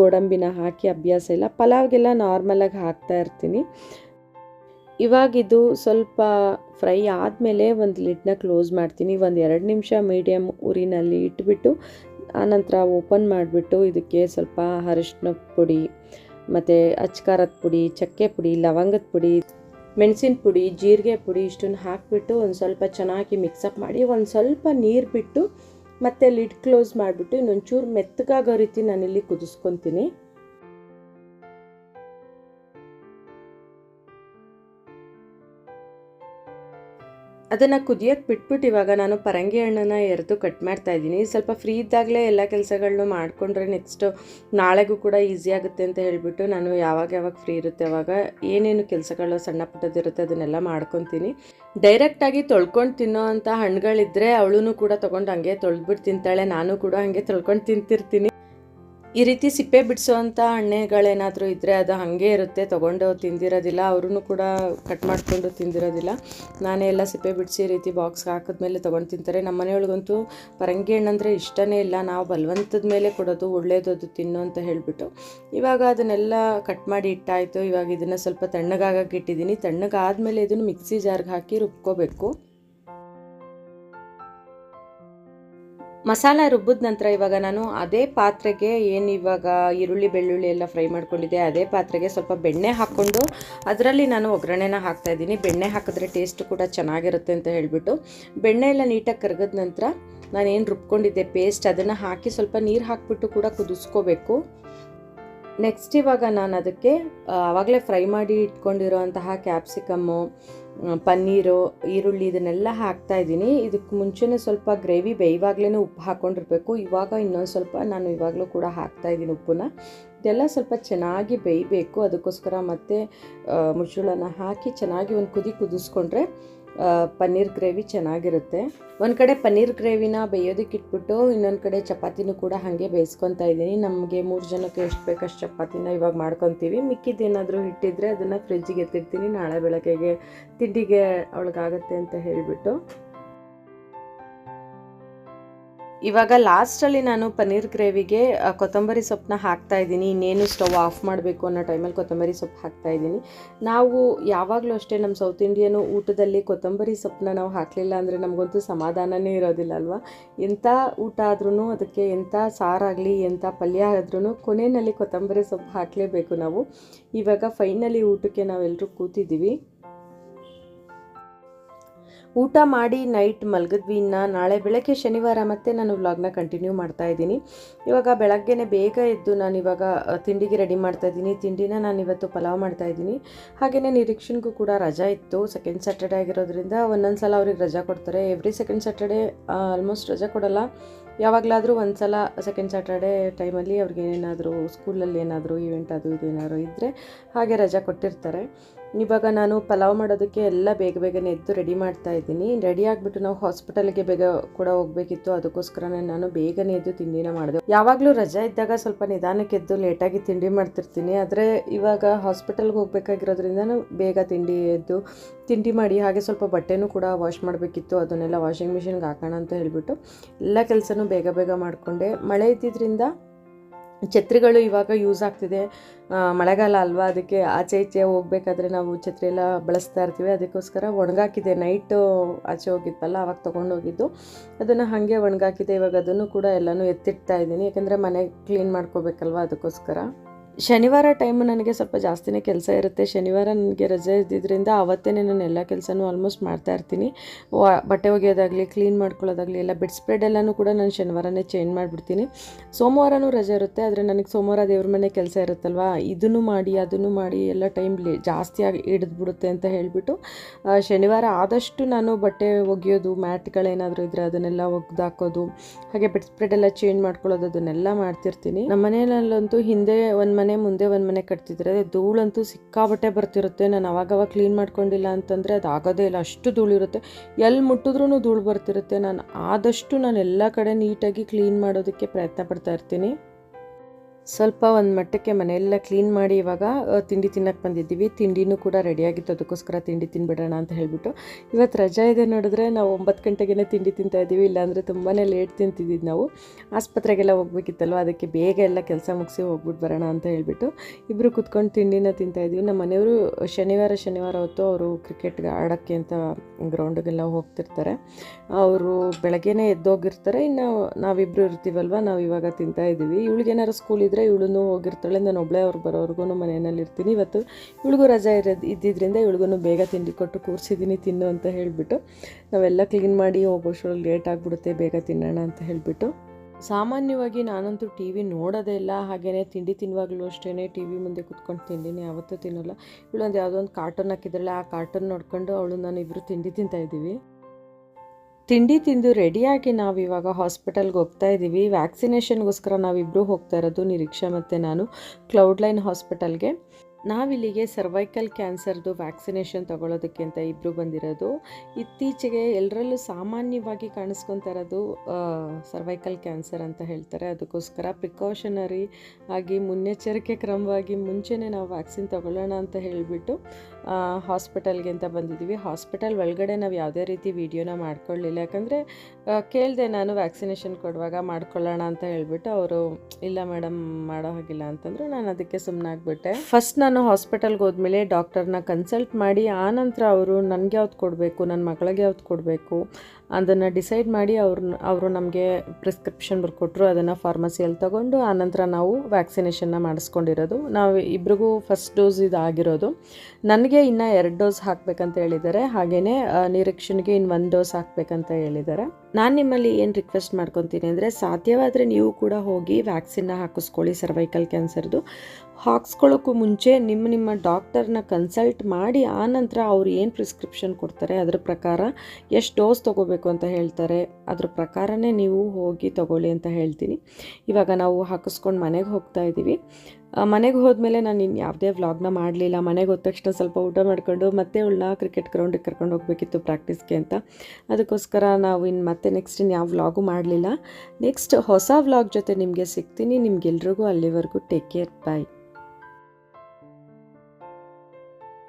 ಗೋಡಂಬಿನ ಹಾಕಿ ಅಭ್ಯಾಸ ಇಲ್ಲ. ಪಲಾವ್ಗೆಲ್ಲ ನಾರ್ಮಲಾಗಿ ಹಾಕ್ತಾ ಇರ್ತೀನಿ. ಇವಾಗಿದು ಸ್ವಲ್ಪ ಫ್ರೈ ಆದಮೇಲೆ ಒಂದು ಲಿಡ್ನ ಕ್ಲೋಸ್ ಮಾಡ್ತೀನಿ. ಒಂದು ಎರಡು ನಿಮಿಷ ಮೀಡಿಯಮ್ ಉರಿನಲ್ಲಿ ಇಟ್ಬಿಟ್ಟು, ಆನಂತರ ಓಪನ್ ಮಾಡಿಬಿಟ್ಟು ಇದಕ್ಕೆ ಸ್ವಲ್ಪ ಅರಿಶಿನ ಪುಡಿ, ಮತ್ತು ಅಚ್ಕಾರದ ಪುಡಿ, ಚಕ್ಕೆ ಪುಡಿ, ಲವಂಗದ ಪುಡಿ, ಮೆಣಸಿನ ಪುಡಿ, ಜೀರಿಗೆ ಪುಡಿ ಇಷ್ಟನ್ನು ಹಾಕಿಬಿಟ್ಟು ಒಂದು ಸ್ವಲ್ಪ ಚೆನ್ನಾಗಿ ಮಿಕ್ಸಪ್ ಮಾಡಿ ಒಂದು ಸ್ವಲ್ಪ ನೀರು ಬಿಟ್ಟು ಮತ್ತು ಲಿಡ್ ಕ್ಲೋಸ್ ಮಾಡಿಬಿಟ್ಟು ಇನ್ನೊಂಚೂರು ಮೆತ್ತಗಾಗೋ ರೀತಿ ನಾನಿಲ್ಲಿ ಕುದಿಸ್ಕೊತೀನಿ. ಅದನ್ನು ಕುದಿಯೋಕ್ಕೆ ಬಿಟ್ಬಿಟ್ಟು ಇವಾಗ ನಾನು ಪರಂಗಿ ಹಣ್ಣನ್ನು ಎರೆದು ಕಟ್ ಮಾಡ್ತಾ ಇದ್ದೀನಿ. ಸ್ವಲ್ಪ ಫ್ರೀ ಇದ್ದಾಗಲೇ ಎಲ್ಲ ಕೆಲಸಗಳನ್ನೂ ಮಾಡಿಕೊಂಡ್ರೆ ನೆಕ್ಸ್ಟು ನಾಳೆಗೂ ಕೂಡ ಈಸಿ ಆಗುತ್ತೆ ಅಂತ ಹೇಳಿಬಿಟ್ಟು ನಾನು ಯಾವಾಗ ಯಾವಾಗ ಫ್ರೀ ಇರುತ್ತೆ ಅವಾಗ ಏನೇನು ಕೆಲಸಗಳು ಸಣ್ಣ ಪುಟ್ಟದಿರುತ್ತೆ ಅದನ್ನೆಲ್ಲ ಮಾಡ್ಕೊತೀನಿ. ಡೈರೆಕ್ಟಾಗಿ ತೊಳ್ಕೊಂಡು ತಿನ್ನೋ ಅಂಥ ಹಣ್ಣುಗಳಿದ್ದರೆ ಅವಳೂ ಕೂಡ ತೊಗೊಂಡು ಹಂಗೆ ತೊಳೆದ್ಬಿಟ್ಟು ತಿಂತಾಳೆ, ನಾನು ಕೂಡ ಹಂಗೆ ತೊಳ್ಕೊಂಡು ತಿಂತಿರ್ತೀನಿ. ಈ ರೀತಿ ಸಿಪ್ಪೆ ಬಿಡಿಸೋವಂಥ ಹಣ್ಣೆಗಳೇನಾದರೂ ಇದ್ದರೆ ಅದು ಹಾಗೆ ಇರುತ್ತೆ, ತೊಗೊಂಡು ತಿಂದಿರೋದಿಲ್ಲ ಅವ್ರೂ ಕೂಡ ಕಟ್ ಮಾಡಿಕೊಂಡು ತಿಂದಿರೋದಿಲ್ಲ. ನಾನೇ ಎಲ್ಲ ಸಿಪ್ಪೆ ಬಿಡಿಸಿ ಈ ರೀತಿ ಬಾಕ್ಸ್ಗೆ ಹಾಕಿದ್ಮೇಲೆ ತೊಗೊಂಡು ತಿಂತಾರೆ. ನಮ್ಮ ಮನೆಯೊಳಗಂತೂ ಪರಂಗಿ ಹಣ್ಣಂದರೆ ಇಷ್ಟನೇ ಇಲ್ಲ, ನಾವು ಬಲವಂತದ ಮೇಲೆ ಕೊಡೋದು ಒಳ್ಳೆಯದು ತಿನ್ನು ಅಂತ ಹೇಳಿಬಿಟ್ಟು. ಇವಾಗ ಅದನ್ನೆಲ್ಲ ಕಟ್ ಮಾಡಿ ಇಟ್ಟಾಯಿತು. ಇವಾಗ ಇದನ್ನು ಸ್ವಲ್ಪ ತಣ್ಣಗಾಗಕ್ಕೆ ಇಟ್ಟಿದ್ದೀನಿ. ತಣ್ಣಗಾದಮೇಲೆ ಇದನ್ನು ಮಿಕ್ಸಿ ಜಾರ್ಗೆ ಹಾಕಿ ರುಬ್ಕೋಬೇಕು. ಮಸಾಲ ರುಬ್ಬಿದ ನಂತರ ಇವಾಗ ನಾನು ಅದೇ ಪಾತ್ರೆಗೆ ಏನು ಇವಾಗ ಈರುಳ್ಳಿ, ಬೆಳ್ಳುಳ್ಳಿ ಎಲ್ಲ ಫ್ರೈ ಮಾಡ್ಕೊಂಡಿದ್ದೆ, ಅದೇ ಪಾತ್ರೆಗೆ ಸ್ವಲ್ಪ ಬೆಣ್ಣೆ ಹಾಕ್ಕೊಂಡು ಅದರಲ್ಲಿ ನಾನು ಒಗ್ಗರಣೆನ ಹಾಕ್ತಾ ಇದ್ದೀನಿ. ಬೆಣ್ಣೆ ಹಾಕಿದ್ರೆ ಟೇಸ್ಟ್ ಕೂಡ ಚೆನ್ನಾಗಿರುತ್ತೆ ಅಂತ ಹೇಳಿಬಿಟ್ಟು ಬೆಣ್ಣೆ ಎಲ್ಲ ನೀಟಾಗಿ ಕರಗಿದ ನಂತರ ನಾನೇನು ರುಬ್ಕೊಂಡಿದ್ದೆ ಪೇಸ್ಟ್ ಅದನ್ನು ಹಾಕಿ ಸ್ವಲ್ಪ ನೀರು ಹಾಕಿಬಿಟ್ಟು ಕೂಡ ಕುದಿಸ್ಕೋಬೇಕು. ನೆಕ್ಸ್ಟ್ ಇವಾಗ ನಾನು ಅದಕ್ಕೆ ಆವಾಗಲೇ ಫ್ರೈ ಮಾಡಿ ಇಟ್ಕೊಂಡಿರೋಂತಹ ಕ್ಯಾಪ್ಸಿಕಮ್ಮು ಪನ್ನೀರು, ಈರುಳ್ಳಿ ಇದನ್ನೆಲ್ಲ ಹಾಕ್ತಾ ಇದ್ದೀನಿ. ಇದಕ್ಕೆ ಮುಂಚೆನೇ ಸ್ವಲ್ಪ ಗ್ರೇವಿ ಬೇಯುವಾಗಲೇ ಉಪ್ಪು ಹಾಕ್ಕೊಂಡಿರ್ಬೇಕು. ಇವಾಗ ಇನ್ನೊಂದು ಸ್ವಲ್ಪ ನಾನು ಇವಾಗಲೂ ಕೂಡ ಹಾಕ್ತಾ ಇದ್ದೀನಿ ಉಪ್ಪನ್ನ. ಇದೆಲ್ಲ ಸ್ವಲ್ಪ ಚೆನ್ನಾಗಿ ಬೇಯಬೇಕು. ಅದಕ್ಕೋಸ್ಕರ ಮತ್ತೆ ಮುಚ್ಚಳನ ಹಾಕಿ ಚೆನ್ನಾಗಿ ಒಂದು ಕುದಿ ಕುದಿಸ್ಕೊಂಡ್ರೆ ಪನ್ನೀರ್ ಗ್ರೇವಿ ಚೆನ್ನಾಗಿರುತ್ತೆ. ಒಂದು ಕಡೆ ಪನ್ನೀರ್ ಗ್ರೇವಿನ ಬೇಯೋದಕ್ಕೆ ಇಟ್ಬಿಟ್ಟು, ಇನ್ನೊಂದು ಕಡೆ ಚಪಾತಿನೂ ಕೂಡ ಹಾಗೆ ಬೇಯಿಸ್ಕೊತಾ ಇದ್ದೀನಿ. ನಮಗೆ ಮೂರು ಜನಕ್ಕೆ ಎಷ್ಟು ಬೇಕಷ್ಟು ಚಪಾತಿನ ಇವಾಗ ಮಾಡ್ಕೊತೀವಿ. ಮಿಕ್ಕಿದ್ದೇನಾದರೂ ಹಿಟ್ಟಿದ್ರೆ ಅದನ್ನು ಫ್ರಿಜ್ಜಿಗೆ ಎತ್ತಿರ್ತೀನಿ ನಾಳೆ ಬೆಳಗ್ಗೆಗೆ ತಿಂಡಿಗೆ ಅವಳಿಗಾಗತ್ತೆ ಅಂತ ಹೇಳಿಬಿಟ್ಟು. ಇವಾಗ ಲಾಸ್ಟಲ್ಲಿ ನಾನು ಪನ್ನೀರ್ ಗ್ರೇವಿಗೆ ಕೊತ್ತಂಬರಿ ಸೊಪ್ಪನ್ನ ಹಾಕ್ತಾ ಇದ್ದೀನಿ. ಇನ್ನೇನು ಸ್ಟವ್ ಆಫ್ ಮಾಡಬೇಕು ಅನ್ನೋ ಟೈಮಲ್ಲಿ ಕೊತ್ತಂಬರಿ ಸೊಪ್ಪು ಹಾಕ್ತಾ ಇದ್ದೀನಿ. ನಾವು ಯಾವಾಗಲೂ ಅಷ್ಟೇ ನಮ್ಮ ಸೌತ್ ಇಂಡಿಯನ್ ಊಟದಲ್ಲಿ ಕೊತ್ತಂಬರಿ ಸೊಪ್ಪನ್ನ ನಾವು ಹಾಕಲಿಲ್ಲ ಅಂದರೆ ನಮಗಂತೂ ಸಮಾಧಾನವೇ ಇರೋದಿಲ್ಲ ಅಲ್ವಾ? ಎಂಥ ಊಟ ಆದ್ರೂ ಅದಕ್ಕೆ ಎಂಥ ಸಾರಾಗಲಿ ಎಂಥ ಪಲ್ಯ ಆದ್ರೂ ಕೊನೆಯಲ್ಲಿ ಕೊತ್ತಂಬರಿ ಸೊಪ್ಪು ಹಾಕಲೇಬೇಕು ನಾವು. ಇವಾಗ ಫೈನಲಿ ಊಟಕ್ಕೆ ನಾವೆಲ್ಲರೂ ಕೂತಿದ್ದೀವಿ. ಊಟ ಮಾಡಿ ನೈಟ್ ಮಲಗಿದ್ವಿ. ಇನ್ನು ನಾಳೆ ಬೆಳಗ್ಗೆ ಶನಿವಾರ ಮತ್ತೆ ನಾನು ವ್ಲಾಗ್ನ ಕಂಟಿನ್ಯೂ ಮಾಡ್ತಾ ಇದ್ದೀನಿ. ಇವಾಗ ಬೆಳಗ್ಗೆನೆ ಬೇಗ ಎದ್ದು ನಾನು ಇವಾಗ ತಿಂಡಿಗೆ ರೆಡಿ ಮಾಡ್ತಾ ಇದ್ದೀನಿ. ತಿಂಡಿನ ನಾನು ಇವತ್ತು ಪಲಾವ್ ಮಾಡ್ತಾ ಇದ್ದೀನಿ. ಹಾಗೆಯೇ ನಿರೀಕ್ಷೆಗೂ ಕೂಡ ರಜಾ ಇತ್ತು. ಸೆಕೆಂಡ್ ಸ್ಯಾಟರ್ಡೆ ಆಗಿರೋದ್ರಿಂದ ಒಂದೊಂದು ಸಲ ಅವ್ರಿಗೆ ರಜಾ ಕೊಡ್ತಾರೆ. ಎವ್ರಿ ಸೆಕೆಂಡ್ ಸ್ಯಾಟರ್ಡೆ ಆಲ್ಮೋಸ್ಟ್ ರಜಾ ಕೊಡಲ್ಲ. ಯಾವಾಗಲಾದರೂ ಒಂದು ಸಲ ಸೆಕೆಂಡ್ ಸ್ಯಾಟರ್ಡೆ ಟೈಮಲ್ಲಿ ಅವ್ರಿಗೆ ಏನಾದರೂ ಸ್ಕೂಲಲ್ಲಿ ಏನಾದರೂ ಈವೆಂಟ್ ಅದು ಇದು ಏನಾದರೂ ಇದ್ದರೆ ಹಾಗೆ ರಜಾ ಕೊಟ್ಟಿರ್ತಾರೆ. ಇವಾಗ ನಾನು ಪಲಾವ್ ಮಾಡೋದಕ್ಕೆ ಎಲ್ಲ ಬೇಗ ಬೇಗನೆ ಎದ್ದು ರೆಡಿ ಮಾಡ್ತಾ ಇದ್ದೀನಿ. ರೆಡಿ ಆಗಿಬಿಟ್ಟು ನಾವು ಹಾಸ್ಪಿಟಲ್ಗೆ ಬೇಗ ಕೂಡ ಹೋಗಬೇಕಿತ್ತು. ಅದಕ್ಕೋಸ್ಕರನೇ ನಾನು ಬೇಗನೆ ಎದ್ದು ತಿಂಡಿನ ಮಾಡಿದೆ. ಯಾವಾಗಲೂ ರಜಾ ಇದ್ದಾಗ ಸ್ವಲ್ಪ ನಿಧಾನಕ್ಕೆ ಎದ್ದು ಲೇಟಾಗಿ ತಿಂಡಿ ಮಾಡ್ತಿರ್ತೀನಿ. ಆದರೆ ಇವಾಗ ಹಾಸ್ಪಿಟಲ್ಗೆ ಹೋಗಬೇಕಾಗಿರೋದ್ರಿಂದ ಬೇಗ ತಿಂಡಿ ಎದ್ದು ತಿಂಡಿ ಮಾಡಿ ಹಾಗೆ ಸ್ವಲ್ಪ ಬಟ್ಟೆನೂ ಕೂಡ ವಾಶ್ ಮಾಡಬೇಕಿತ್ತು. ಅದನ್ನೆಲ್ಲ ವಾಷಿಂಗ್ ಮಿಷಿನ್ಗೆ ಹಾಕೋಣ ಅಂತ ಹೇಳಿಬಿಟ್ಟು ಎಲ್ಲ ಕೆಲಸನೂ ಬೇಗ ಬೇಗ ಮಾಡಿಕೊಂಡೆ. ಮಳೆ ಇದ್ದಿದ್ದರಿಂದ ಛತ್ರಿಗಳು ಇವಾಗ ಯೂಸ್ ಆಗ್ತಿದೆ. ಮಳೆಗಾಲ ಅಲ್ವಾ, ಅದಕ್ಕೆ ಆಚೆ ಈಚೆ ಹೋಗ್ಬೇಕಾದ್ರೆ ನಾವು ಛತ್ರಿ ಎಲ್ಲ ಬಳಸ್ತಾ ಇರ್ತೀವಿ. ಅದಕ್ಕೋಸ್ಕರ ಒಣಗಾಕಿದೆ. ನೈಟು ಆಚೆ ಹೋಗಿದ್ವಲ್ಲ, ಅವಾಗ ತೊಗೊಂಡು ಹೋಗಿದ್ದು. ಅದನ್ನು ಹಾಗೆ ಒಣಗಾಕಿದೆ. ಇವಾಗ ಅದನ್ನು ಕೂಡ ಎಲ್ಲನೂ ಎತ್ತಿಡ್ತಾ ಇದ್ದೀನಿ. ಯಾಕಂದರೆ ಮನೆ ಕ್ಲೀನ್ ಮಾಡ್ಕೋಬೇಕಲ್ವ ಅದಕ್ಕೋಸ್ಕರ. ಶನಿವಾರ ಟೈಮು ನನಗೆ ಸ್ವಲ್ಪ ಜಾಸ್ತಿನೇ ಕೆಲಸ ಇರುತ್ತೆ. ಶನಿವಾರ ನನಗೆ ರಜೆ ಇದ್ದಿದ್ದರಿಂದ ಆವತ್ತೇ ನಾನು ಎಲ್ಲ ಕೆಲಸನೂ ಆಲ್ಮೋಸ್ಟ್ ಮಾಡ್ತಾ ಇರ್ತೀನಿ. ಬಟ್ಟೆ ಒಗೆಯೋದಾಗಲಿ ಕ್ಲೀನ್ ಮಾಡ್ಕೊಳ್ಳೋದಾಗಲಿ, ಎಲ್ಲ ಬೆಡ್ ಸ್ಪ್ರೆಡ್ ಎಲ್ಲನೂ ಕೂಡ ನಾನು ಶನಿವಾರನೇ ಚೇಂಜ್ ಮಾಡಿಬಿಡ್ತೀನಿ. ಸೋಮವಾರನೂ ರಜೆ ಇರುತ್ತೆ, ಆದರೆ ನನಗೆ ಸೋಮವಾರ ದೇವ್ರ ಮನೆ ಕೆಲಸ ಇರುತ್ತಲ್ವಾ? ಇದನ್ನು ಮಾಡಿ, ಅದನ್ನು ಮಾಡಿ ಎಲ್ಲ ಟೈಮ್ ಲೇ ಜಾಸ್ತಿ ಆಗಿ ಹಿಡಿದ್ಬಿಡುತ್ತೆ ಅಂತ ಹೇಳಿಬಿಟ್ಟು ಶನಿವಾರ ಆದಷ್ಟು ನಾನು ಬಟ್ಟೆ ಒಗೆಯೋದು ಮ್ಯಾಟ್ಗಳೇನಾದರೂ ಇದ್ದರೆ ಅದನ್ನೆಲ್ಲ ಒಗ್ದಾಕೋದು, ಹಾಗೆ ಬೆಡ್ ಸ್ಪ್ರೆಡ್ ಎಲ್ಲ ಚೇಂಜ್ ಮಾಡ್ಕೊಳ್ಳೋದು, ಅದನ್ನೆಲ್ಲ ಮಾಡ್ತಿರ್ತೀನಿ. ನಮ್ಮ ಮನೆಯಲ್ಲಂತೂ ಹಿಂದೆ ಒಂದು ಮುಂದೆ ಒಂದು ಮನೆ ಕಟ್ತಿದ್ರೆ ಧೂಳಂತೂ ಸಿಕ್ಕಾಬಟ್ಟೆ ಬರ್ತಿರುತ್ತೆ. ನಾನು ಅವಾಗವಾಗ ಕ್ಲೀನ್ ಮಾಡ್ಕೊಂಡಿಲ್ಲ ಅಂತಂದರೆ ಅದು ಆಗೋದೇ ಇಲ್ಲ. ಅಷ್ಟು ಧೂಳಿರುತ್ತೆ ಎಲ್ಲಿ ಮುಟ್ಟಿದ್ರೂ ಧೂಳು ಬರ್ತಿರುತ್ತೆ. ನಾನು ಆದಷ್ಟು ನಾನು ಎಲ್ಲ ಕಡೆ ನೀಟಾಗಿ ಕ್ಲೀನ್ ಮಾಡೋದಕ್ಕೆ ಪ್ರಯತ್ನ ಪಡ್ತಾ ಇರ್ತೀನಿ. ಸ್ವಲ್ಪ ಒಂದು ಮಟ್ಟಕ್ಕೆ ಮನೆಯೆಲ್ಲ ಕ್ಲೀನ್ ಮಾಡಿ ಇವಾಗ ತಿಂಡಿ ತಿನ್ನಕ್ಕೆ ಬಂದಿದ್ದೀವಿ. ತಿಂಡಿನೂ ಕೂಡ ರೆಡಿಯಾಗಿತ್ತು ಅದಕ್ಕೋಸ್ಕರ ತಿಂಡಿ ತಿನ್ಬಿಡೋಣ ಅಂತ ಹೇಳಿಬಿಟ್ಟು. ಇವತ್ತು ರಜಾ ಇದೆ ನೋಡಿದ್ರೆ ನಾವು ಒಂಬತ್ತು ಗಂಟೆಗೇ ತಿಂಡಿ ತಿಂತಾ ಇದ್ದೀವಿ. ಇಲ್ಲಾಂದರೆ ತುಂಬಾ ಲೇಟ್ ತಿಂತಿದ್ದಿದ್ದು ನಾವು. ಆಸ್ಪತ್ರೆಗೆಲ್ಲ ಹೋಗ್ಬೇಕಿತ್ತಲ್ವ? ಅದಕ್ಕೆ ಬೇಗ ಎಲ್ಲ ಕೆಲಸ ಮುಗಿಸಿ ಹೋಗ್ಬಿಟ್ಟು ಬರೋಣ ಅಂತ ಹೇಳಿಬಿಟ್ಟು ಇಬ್ಬರು ಕುತ್ಕೊಂಡು ತಿಂಡಿನ ತಿಂತಾ ನಮ್ಮ ಮನೆಯವರು ಶನಿವಾರ ಶನಿವಾರ ಹೊತ್ತು ಅವರು ಕ್ರಿಕೆಟ್ಗೆ ಆಡೋಕ್ಕೆ ಅಂತ ಗ್ರೌಂಡಿಗೆಲ್ಲ ಹೋಗ್ತಿರ್ತಾರೆ. ಅವರು ಬೆಳಗ್ಗೆನೇ ಎದ್ದೋಗಿರ್ತಾರೆ. ಇನ್ನು ನಾವಿಬ್ಬರು ಇರ್ತೀವಲ್ವ? ನಾವು ಇವಾಗ ತಿಂತಾ ಇದ್ದೀವಿ. ಇವಳಿಗೇನಾರು ಸ್ಕೂಲ್ ಇದ್ದರೆ ಇವಳು ಹೋಗಿರ್ತಾಳೆ. ನಾನು ಒಬ್ಬಳೇ ಅವ್ರು ಬರೋವರೆಗೂ ಮನೆಯಲ್ಲಿ ಇರ್ತೀನಿ. ಇವತ್ತು ಇವಳಿಗೂ ರಜಾ ಇರೋದು ಇದ್ದಿದ್ದರಿಂದ ಇವಳಿಗೂ ಬೇಗ ತಿಂಡಿ ಕೊಟ್ಟು ಕೂರಿಸಿದ್ದೀನಿ, ತಿನ್ನು ಅಂತ ಹೇಳಿಬಿಟ್ಟು. ನಾವೆಲ್ಲ ಕ್ಲೀನ್ ಮಾಡಿ ಹೋಗೋಷ್ಟರಲ್ಲಿ ಲೇಟ್ ಆಗಿಬಿಡುತ್ತೆ, ಬೇಗ ತಿನ್ನೋಣ ಅಂತ ಹೇಳಿಬಿಟ್ಟು. ಸಾಮಾನ್ಯವಾಗಿ ನಾನಂತೂ ಟಿ ವಿ ನೋಡೋದೇ ಇಲ್ಲ. ಹಾಗೆಯೇ ತಿಂಡಿ ತಿನ್ನುವಾಗಲೂ ಅಷ್ಟೇ ಟಿ ವಿ ಮುಂದೆ ಕುತ್ಕೊಂಡು ತಿಂಡಿನಿ ಯಾವತ್ತೂ ತಿನ್ನೋಲ್ಲ. ಇವಳೊಂದು ಯಾವುದೋ ಒಂದು ಕಾರ್ಟೂನ್ ಹಾಕಿದ್ರಲ್ಲ ಆ ಕಾರ್ಟೂನ್ ನೋಡ್ಕೊಂಡು ಅವಳು, ನಾನು ಇಬ್ಬರು ತಿಂಡಿ ತಿಂತಾ ಇದ್ದೀವಿ. ತಿಂಡಿ ತಿಂದು ರೆಡಿಯಾಗಿ ನಾವು ಇವಾಗ ಹಾಸ್ಪಿಟಲ್ಗೆ ಹೋಗ್ತಾ ಇದ್ದೀವಿ ವ್ಯಾಕ್ಸಿನೇಷನ್ಗೋಸ್ಕರ ನಾವಿಬ್ಬರು ಹೋಗ್ತಾ ಇರೋದು ನಿರೀಕ್ಷಾ ಮತ್ತು ನಾನು ಕ್ಲೌಡ್ ಲೈನ್ ಹಾಸ್ಪಿಟಲ್ಗೆ ನಾವಿಲ್ಲಿಗೆ ಸರ್ವೈಕಲ್ ಕ್ಯಾನ್ಸರ್ದು ವ್ಯಾಕ್ಸಿನೇಷನ್ ತಗೊಳ್ಳೋದಕ್ಕೆ ಅಂತ ಇಬ್ಬರು ಬಂದಿರೋದು. ಇತ್ತೀಚೆಗೆ ಎಲ್ಲರಲ್ಲೂ ಸಾಮಾನ್ಯವಾಗಿ ಕಾಣಿಸ್ಕೊತಾ ಇರೋದು ಸರ್ವೈಕಲ್ ಕ್ಯಾನ್ಸರ್ ಅಂತ ಹೇಳ್ತಾರೆ. ಅದಕ್ಕೋಸ್ಕರ ಪ್ರಿಕಾಷನರಿ ಆಗಿ, ಮುನ್ನೆಚ್ಚರಿಕೆ ಕ್ರಮವಾಗಿ ಮುಂಚೆನೇ ನಾವು ವ್ಯಾಕ್ಸಿನ್ ತಗೊಳ್ಳೋಣ ಅಂತ ಹೇಳಿಬಿಟ್ಟು ಹಾಸ್ಪಿಟಲ್ಗೆ ಅಂತ ಬಂದಿದ್ದೀವಿ. ಹಾಸ್ಪಿಟಲ್ ಒಳಗಡೆ ನಾವು ಯಾವುದೇ ರೀತಿ ವೀಡಿಯೋನ ಮಾಡ್ಕೊಳ್ಳಿಲ್ಲ. ಯಾಕಂದರೆ ಕೇಳಿದೆ ನಾನು ವ್ಯಾಕ್ಸಿನೇಷನ್ ಕೊಡುವಾಗ ಮಾಡ್ಕೊಳ್ಳೋಣ ಅಂತ ಹೇಳ್ಬಿಟ್ಟು ಅವರು, ಇಲ್ಲ ಮೇಡಮ್ ಮಾಡೋ ಹಾಗಿಲ್ಲ ಅಂತಂದರು ನಾನು ಅದಕ್ಕೆ ಸುಮ್ಮನಾಗ್ಬಿಟ್ಟೆ ಫಸ್ಟ್ ನಾನು ಹಾಸ್ಪಿಟಲ್ಗೆ ಹೋದ್ಮೇಲೆ ಡಾಕ್ಟರ್ನ ಕನ್ಸಲ್ಟ್ ಮಾಡಿ, ಆನಂತರ ಅವರು ನನಗೆ ಯಾವ್ದು ಕೊಡಬೇಕು ನನ್ನ ಮಗಳಿಗೆ ಯಾವ್ದು ಕೊಡಬೇಕು ಅದನ್ನು ಡಿಸೈಡ್ ಮಾಡಿ ಅವ್ರನ್ನ ಅವರು ನಮಗೆ ಪ್ರಿಸ್ಕ್ರಿಪ್ಷನ್ ಬರ್ಕೊಟ್ರು ಅದನ್ನು ಫಾರ್ಮಸಿಯಲ್ಲಿ ತಗೊಂಡು, ಆನಂತರ ನಾವು ವ್ಯಾಕ್ಸಿನೇಷನ್ನ ಮಾಡಿಸ್ಕೊಂಡಿರೋದು. ನಾವು ಇಬ್ರಿಗೂ ಫಸ್ಟ್ ಡೋಸ್ ಇದು ಆಗಿರೋದು ನನಗೆ ಇನ್ನು ಎರಡು ಡೋಸ್ ಹಾಕಬೇಕಂತ ಹೇಳಿದ್ದಾರೆ. ಹಾಗೆಯೇ ನಿರೀಕ್ಷಣೆಗೆ ಇನ್ನು ಒಂದು ಡೋಸ್ ಹಾಕಬೇಕಂತ ಹೇಳಿದ್ದಾರೆ. ನಾನು ನಿಮ್ಮಲ್ಲಿ ಏನು ರಿಕ್ವೆಸ್ಟ್ ಮಾಡ್ಕೊತೀನಿ ಅಂದರೆ, ಸಾಧ್ಯವಾದರೆ ನೀವು ಕೂಡ ಹೋಗಿ ವ್ಯಾಕ್ಸಿನ್ನ ಹಾಕಿಸ್ಕೊಳ್ಳಿ ಸರ್ವೈಕಲ್ ಕ್ಯಾನ್ಸರ್ದು ಹಾಕ್ಸ್ಕೊಳ್ಳೋಕ್ಕೂ ಮುಂಚೆ ನಿಮ್ಮ ನಿಮ್ಮ ಡಾಕ್ಟರ್ನ ಕನ್ಸಲ್ಟ್ ಮಾಡಿ, ಆನಂತರ ಅವ್ರು ಏನು ಪ್ರಿಸ್ಕ್ರಿಪ್ಷನ್ ಕೊಡ್ತಾರೆ, ಅದ್ರ ಪ್ರಕಾರ ಎಷ್ಟು ಡೋಸ್ ತೊಗೋಬೇಕು ಅಂತ ಹೇಳ್ತಾರೆ, ಅದ್ರ ಪ್ರಕಾರನೇ ನೀವು ಹೋಗಿ ತಗೊಳ್ಳಿ ಅಂತ ಹೇಳ್ತೀನಿ. ಇವಾಗ ನಾವು ಹಾಕಿಸ್ಕೊಂಡು ಮನೆಗೆ ಹೋಗ್ತಾ ಇದ್ದೀವಿ ಮನೆಗೆ ಹೋದ್ಮೇಲೆ ನಾನು ಇನ್ನು ಯಾವುದೇ ವ್ಲಾಗ್ನ ಮಾಡಲಿಲ್ಲ. ಮನೆಗೆ ಹೋದ ತಕ್ಷಣ ಸ್ವಲ್ಪ ಊಟ ಮಾಡ್ಕೊಂಡು ಮತ್ತೆ ಅವಳನ್ನ ಕ್ರಿಕೆಟ್ ಗ್ರೌಂಡಿಗೆ ಕರ್ಕೊಂಡು ಹೋಗಬೇಕಿತ್ತು ಪ್ರಾಕ್ಟೀಸ್ಗೆ ಅಂತ. ಅದಕ್ಕೋಸ್ಕರ ನಾವು ಇನ್ನು ಮತ್ತೆ ನೆಕ್ಸ್ಟ್ ಇನ್ನು ಯಾವ ವ್ಲಾಗು ಮಾಡಲಿಲ್ಲ. ನೆಕ್ಸ್ಟ್ ಹೊಸ ವ್ಲಾಗ್ ಜೊತೆ ನಿಮಗೆ ಸಿಗ್ತೀನಿ. ನಿಮಗೆಲ್ರಿಗೂ ಅಲ್ಲಿವರೆಗೂ ಟೇಕ್ ಕೇರ್ ಬಾಯ್